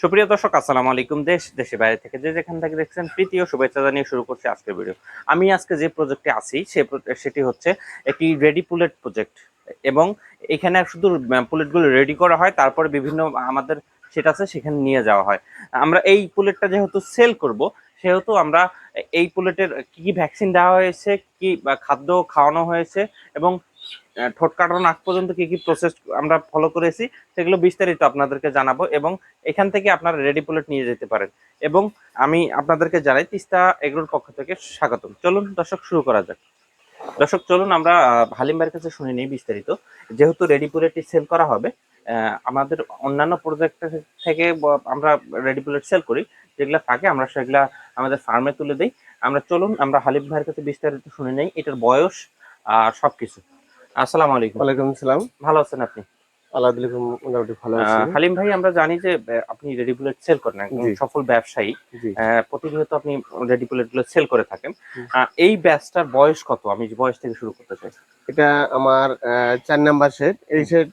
সুপ্রিয় দর্শক, আসসালামু আলাইকুম। দেশ দেশে বাইরে থেকে যে যেখান থেকে দেখছেন, প্রীতি ও শুভেচ্ছা জানিয়ে শুরু করছি আজকের ভিডিও আমি আজকে যে প্রজেক্টে আছি, সে সেটি হচ্ছে একটি রেডি পুলেট প্রজেক্ট এবং এখানে শুধু পুলেটগুলো রেডি করা হয়, তারপরে বিভিন্ন আমাদের সেটা আছে, সেখানে নিয়ে যাওয়া হয়। আমরা এই পুলেটটা যেহেতু সেল করব, সেহেতু আমরা এই পুলেটের কি ভ্যাকসিন দেওয়া হয়েছে, কি খাদ্য খাওয়ানো হয়েছে, এবং ঠোঁট কাটানোর আগ পর্যন্ত কি কি প্রসেস আমরা ফলো করেছি, সেগুলো বিস্তারিত আপনাদেরকে জানাব এবং এখান থেকে আপনারা রেডি পুলেট নিয়ে যেতে পারেন। এবং আমি আপনাদেরকে জানাই, তিস্তা এগুলোর পক্ষ থেকে স্বাগতম। চলুন দর্শক, শুরু করা যাক। দর্শক, চলুন আমরা হালিম ভাইয়ের কাছে শুনে নিই বিস্তারিত। যেহেতু রেডি পুলেটটি সেল করা হবে আমাদের অন্যান্য প্রজেক্ট থেকে আমরা রেডি পুলেট সেল করি। যেগুলো থাকে, আমরা সেগুলা আমাদের ফার্মে তুলে দিই। আমরা, চলুন আমরা হালিম ভাইয়ের কাছে বিস্তারিত শুনে নেই। এটার বয়স আর সবকিছু। আসসালামু আলাইকুম। ওয়ালাইকুম সালাম ভালো আছেন আপনি? দিলে মোটামুটি ভালো আছি। হালিম ভাই আমরা জানি যে আপনি সেল করেন একজন সফল ব্যবসায়ী। প্রতিনিয়ত আপনি গুলো সেল করে থাকেন। এই ব্যাচটার বয়স কত? আমি বয়স থেকে শুরু করতে চাই। এটা আমার চার নাম্বার সেট এই সেট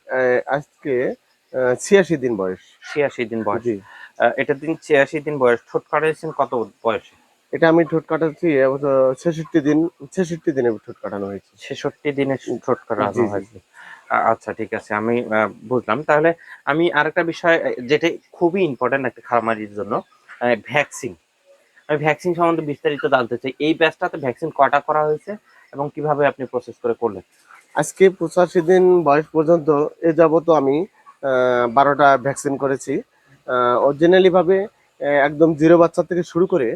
আজকে ছিয়াশি দিন বয়স। ছিয়াশি দিন বয়স। এটার দিন ছিয়াশি দিন বয়স। ঠোঁট কাটাইছেন কত বয়সে? এটা আমি ঠোঁট কাটাচ্ছি ছেষট্টি দিন ছেষট্টি দিনে ঠোঁট কাটানো হয়েছে। ছেষট্টি দিনে ঠোঁট কাটানো হয়েছে। আচ্ছা ঠিক আছে আমি বুঝলাম। তাহলে আমি আরেকটা বিষয় যেটা খুবই ইম্পর্টেন্ট একটা খামারির জন্য ভ্যাকসিন আমি ভ্যাকসিন সম্বন্ধে বিস্তারিত জানতে চাই। এই ব্যাচটাতে ভ্যাকসিন কটা করা হয়েছে এবং কীভাবে আপনি প্রসেস করে করলেন? আজকে পঁচাশি দিন বয়স পর্যন্ত এ যাবত আমি বারোটা ভ্যাকসিন করেছি। অরিজিনালি ভাবে আহ, একদম জিরো বাচ্চা থেকে শুরু করে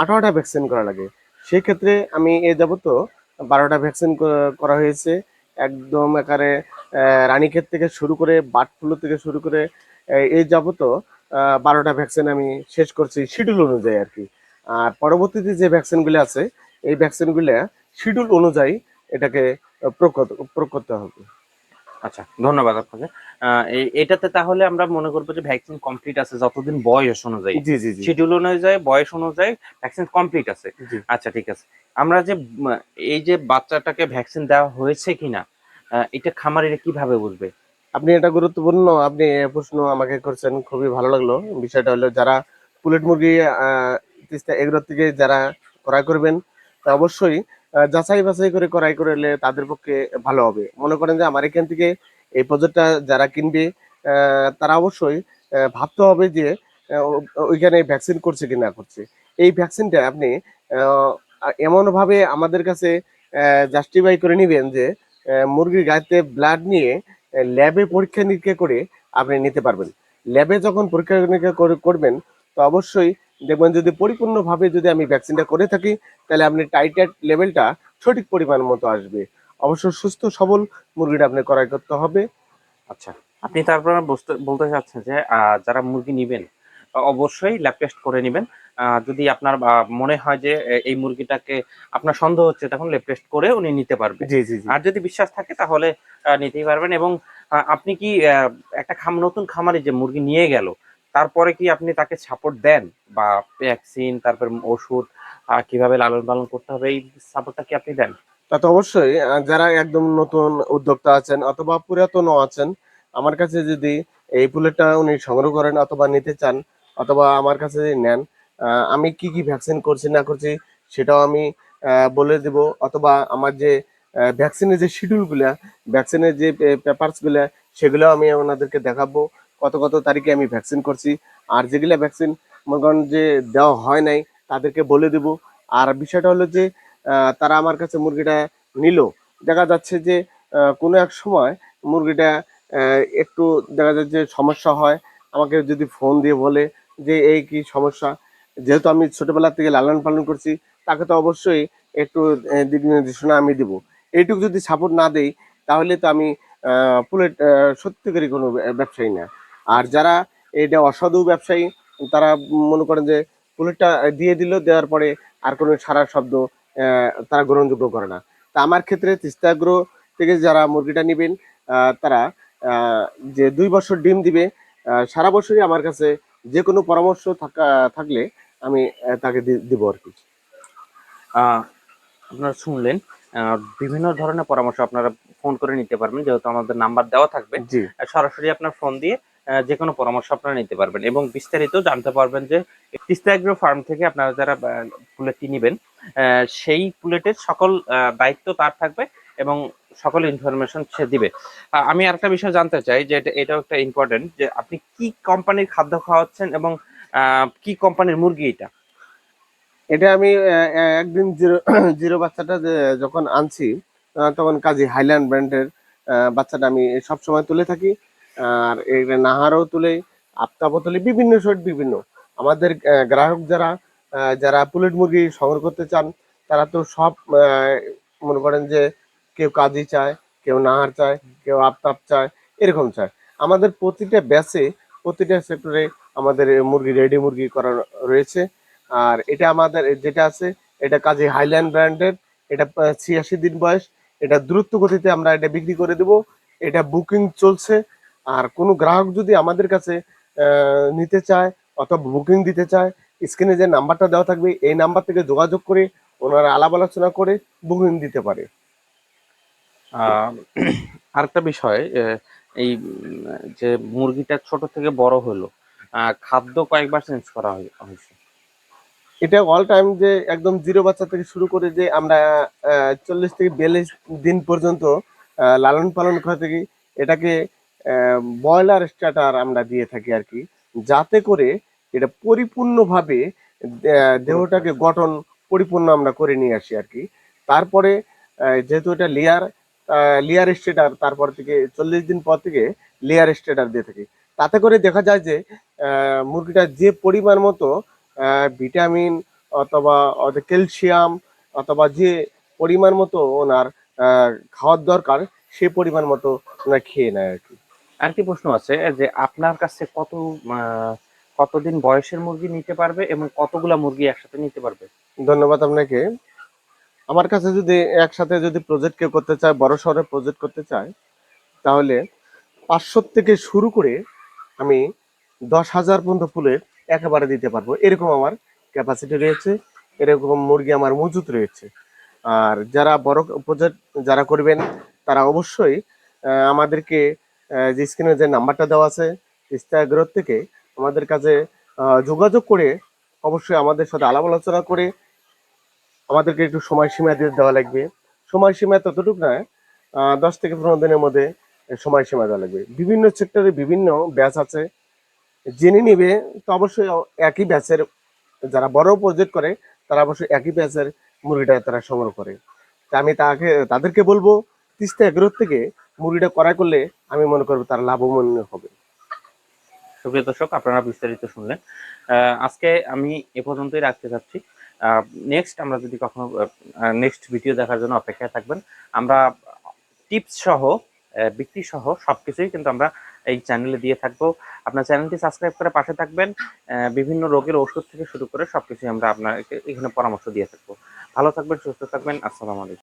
আঠারোটা ভ্যাকসিন করা লাগে। সেক্ষেত্রে আমি এ যাবত বারোটা ভ্যাকসিন করা হয়েছে। একদম একারে রানীক্ষেত থেকে শুরু করে বার্ড ফ্লু থেকে শুরু করে এই যাবত বারোটা ভ্যাকসিন আমি শেষ করছি শিডিউল অনুযায়ী আর কি। আর পরবর্তীতে যে ভ্যাকসিনগুলো আছে, এই ভ্যাকসিনগুলো শিডিউল অনুযায়ী এটাকে প্রয়োগ করতে হবে। আচ্ছা ধন্যবাদ আপনাকে। এটাতে তাহলে আমরা মনে করব যে ভ্যাকসিন কমপ্লিট আছে যতদিন বয়স অনুযায়ী। জি জি জি। শিডিউল অনুযায়ী বয়স অনুযায়ী ভ্যাকসিন কমপ্লিট আছে। আচ্ছা ঠিক আছে। আমরা যে এই যে বাচ্চাটাকে ভ্যাকসিন দেওয়া হয়েছে কিনা এটা খামারিরা কীভাবে বুঝবে? আপনি এটা গুরুত্বপূর্ণ আপনি প্রশ্ন আমাকে করছেন খুবই ভালো লাগল। বিষয়টা হলো যারা পুলেট মুরগি তিস্তা এগুলোর থেকে যারা ক্রয় করবেন তা অবশ্যই যাচাই বাছাই করে ক্রয় করলে তাদের পক্ষে ভালো হবে। মনে করেন যে আমার এখান থেকে এই প্রজেক্টটা যারা কিনবে তারা অবশ্যই ভাবতে হবে যে ওইখানে ভ্যাকসিন করছে কি না করছে। এই ভ্যাকসিনটা আপনি এমনভাবে আমাদের কাছে জাস্টিফাই করে নেবেন যে মুরগির গায়েতে ব্লাড নিয়ে ল্যাবে পরীক্ষা নিরীক্ষা করে আপনি নিতে পারবেন। ল্যাবে যখন পরীক্ষা নিরীক্ষা করে- করবেন, তো অবশ্যই দেখবেন যদি পরিপূর্ণভাবে যদি আমি ভ্যাকসিনটা করে থাকি তাহলে আপনি টাইটার লেভেলটা সঠিক পরিমাণ মতো আসবে। অবশ্য সুস্থ সবল মুরগিটা আপনি ক্রয় করতে হবে। আচ্ছা আপনি তারপরে বুঝতে বলতে চাচ্ছেন যে যারা মুরগি নেবেন অবশ্যই ল্যাব টেস্ট করে নেবেন। যদি আপনার মনে হয় যে এই মুরগিটাকে আপনার সন্দেহ হচ্ছে তখন ল্যাব টেস্ট করে উনি নিতে পারবেন। জি জি জি। আর যদি বিশ্বাস থাকে তাহলে নিতেই পারবেন। এবং আপনি কি একটা খাম নতুন খামারে যে মুরগি নিয়ে গেল তারপরে কি আপনি তাকে সাপোর্ট দেন? বা ভ্যাকসিন তারপর ওষুধ কীভাবে লালন পালন করতে হবে, এই সাপোর্টটা কি আপনি দেন? তা তো অবশ্যই যারা একদম নতুন উদ্যোক্তা আছেন অথবা পুরাতনও আছেন, আমার কাছে যদি এই পুলেটটা উনি সংগ্রহ করেন অথবা নিতে চান, অথবা আমার কাছে যদি নেন আমি কি কি ভ্যাকসিন করছি, না করছি, সেটাও আমি বলে দেব। অথবা আমার যে ভ্যাকসিনের যে শিডিউলগুলা ভ্যাকসিনের যে পেপারসগুলা সেগুলো আমি ওনাদেরকে দেখাবো। কত কত তারিখে আমি ভ্যাকসিন করছি। আর যেগুলা ভ্যাকসিন মনে করেন যে দেওয়া হয় নাই, তাদেরকে বলে দেব। আর বিষয়টা হলো যে তারা আমার কাছে মুরগিটা নিল। দেখা যাচ্ছে যে কোনো এক সময় মুরগিটা একটু দেখা যাচ্ছে সমস্যা হয়। আমাকে যদি ফোন দিয়ে বলে যে, এই কি সমস্যা? যেহেতু আমি ছোটবেলা থেকে লালন পালন করছি, তাকে তো অবশ্যই একটু দিক নির্দেশনা আমি দিব। এইটুকু যদি সাপোর্ট না দেই, তাহলে তো আমি পুলেট সত্যিকারই কোনো ব্য- ব্যবসায়ী না। আর যারা এটা অসাধু ব্যবসায়ী তারা মনে করেন যে পুলেটটা দিয়ে দিল দেওয়ার পরে আর কোনো সারা শব্দ তারা গ্রহণযোগ্য করে না। তা আমার ক্ষেত্রে তিস্তাগ্রহ থেকে যারা মুরগিটা নেবেন তারা যে দুই বছর ডিম দিবে সারা বছরই আমার কাছে যে কোনো পরামর্শ থাকা থাকলে আমি তাকে দিব আর কি। আপনারা শুনলেন বিভিন্ন ধরনের পরামর্শ আপনারা ফোন করে নিতে পারবেন যেহেতু আমাদের নাম্বার দেওয়া থাকবে। সরাসরি আপনার ফোন দিয়ে যে কোনো পরামর্শ আপনারা নিতে পারবেন। এবং বিস্তারিত জানতে পারবেন যে তিস্তা এগ্রো ফার্ম থেকে আপনারা যারা পুলেটটি নেবেন সেই পুলেটের সকল দায়িত্ব তার থাকবে এবং সকল ইনফরমেশন সে দিবে। আমি আরেকটা বিষয় জানতে চাই, যে এটা, এটাও একটা ইম্পর্টেন্ট যে আপনি কি কোম্পানির খাদ্য খাওয়াচ্ছেন এবং কি কোম্পানির মুরগি এটা? এটা আমি একদিন জিরো জিরো বাচ্চাটা যখন আনছি তখন কাজী হাইল্যান্ড ব্র্যান্ডের বাচ্চাটা আমি সব সময় তুলে থাকি। আর এটা নাহারও তুলে, আফতাবও তুলে, বিভিন্ন শট বিভিন্ন। আমাদের গ্রাহক যারা যারা পুলেট মুরগি সংগ্রহ করতে চান, তারা তো সব মনে করেন যে কেউ কাজী চায়, কেউ নাহার চায়, কেউ আফতাব চায়, এরকম চায়। আমাদের প্রতিটা ব্যাচে প্রতিটা সেক্টরে আমাদের মুরগি রেডি মুরগি করা রয়েছে। আর এটা আমাদের, যেটা আছে, এটা কাজে হাইল্যান্ড ব্র্যান্ডের এটা ছিয়াশি দিন বয়স, এটা দ্রুত গতিতে আমরা এটা বিক্রি করে দেব। এটা বুকিং চলছে আর কোনো গ্রাহক যদি আমাদের কাছে নিতে চায় অথবা বুকিং দিতে চায় স্ক্রিনে যে নাম্বারটা দেওয়া থাকবে এই নাম্বার থেকে যোগাযোগ করে ওনারা আলাপ আলোচনা করে বুকিং দিতে পারে। আরেকটা বিষয় এই যে মুরগিটা ছোট থেকে বড় হলো খাদ্য কয়েকবার চেঞ্জ করা হয়েছে। এটা অল টাইম যে একদম জিরো বাচ্চা থেকে শুরু করে যে আমরা চল্লিশ থেকে বিয়াল্লিশ দিন পর্যন্ত লালন পালন করে থাকি এটাকে ব্রয়লার স্টার্টার আমরা দিয়ে থাকি আর কি, যাতে করে এটা পরিপূর্ণভাবে দেহটাকে গঠন পরিপূর্ণ আমরা করে নিয়ে আসি আর কি। তারপরে যেহেতু এটা লেয়ার লেয়ার স্টেটার তারপর থেকে চল্লিশ দিন পর থেকে লেয়ার স্টেটার দিয়ে থাকি। তাতে করে দেখা যায় যে মুরগিটা যে পরিমাণ মতো ভিটামিন অথবা ক্যালসিয়াম অথবা যে পরিমাণ মতো ওনার খাওয়ার দরকার, সে পরিমাণ মতো ওনার খেয়ে নেয় আর কি। আরেকটি প্রশ্ন আছে যে আপনার কাছে কত কতদিন বয়সের মুরগি নিতে পারবে এবং কতগুলা মুরগি একসাথে নিতে পারবে? ধন্যবাদ আপনাকে। আমার কাছে যদি একসাথে যদি প্রজেক্ট কেউ করতে চায়, বড় শহরে প্রজেক্ট করতে চায়, তাহলে পাঁচশো থেকে শুরু করে আমি দশ হাজার পর্যন্ত ফুলের একেবারে দিতে পারব। এরকম আমার ক্যাপাসিটি রয়েছে, এরকম মুরগি আমার মজুত রয়েছে। আর যারা বড় প্রজেক্ট যারা করবেন, তারা অবশ্যই আমাদেরকে যে স্ক্রিনে যে নাম্বারটা দেওয়া আছে ইনস্টাগ্রাম থেকে আমাদের কাছে যোগাযোগ করে অবশ্যই আমাদের সাথে আলাপ আলোচনা করে আমাদেরকে একটু সময়সীমা দিয়ে দেওয়া লাগবে। সময়সীমা ততটুকু না দশ থেকে পনেরো দিনের মধ্যে সময়সীমা দেওয়া লাগবে। বিভিন্ন সেক্টরে বিভিন্ন ব্যাচ আছে। জেনে নিবে, তো অবশ্যই একই ব্যাচের যারা বড় প্রজেক্ট করে, তারা অবশ্যই একই ব্যাচের মুরগিটা তারা সংগ্রহ করে। আমি তাকে, তাদেরকে বলব, তিস্তা এগ্রোর থেকে মুরগিটা করাই করলে আমি মনে করব তারা লাভবান হবে। সুপ্রিয় দর্শক, আপনারা বিস্তারিত শুনলেন। আজকে আমি এ পর্যন্তই রাখতে চাচ্ছি নেক্সট আমরা যদি কখনো নেক্সট ভিডিও দেখার জন্য অপেক্ষায় থাকবেন, আমরা টিপস সহ বিক্রি সহ সবকিছুই কিন্তু আমরা এই চ্যানেলে দিয়ে থাকব। আপনার চ্যানেলটি সাবস্ক্রাইব করে পাশে থাকবেন। বিভিন্ন রোগের ওষুধ থেকে শুরু করে সবকিছুই আমরা আপনাকে এখানে পরামর্শ দিয়ে থাকব। ভালো থাকবেন, সুস্থ থাকবেন। আসসালামু আলাইকুম।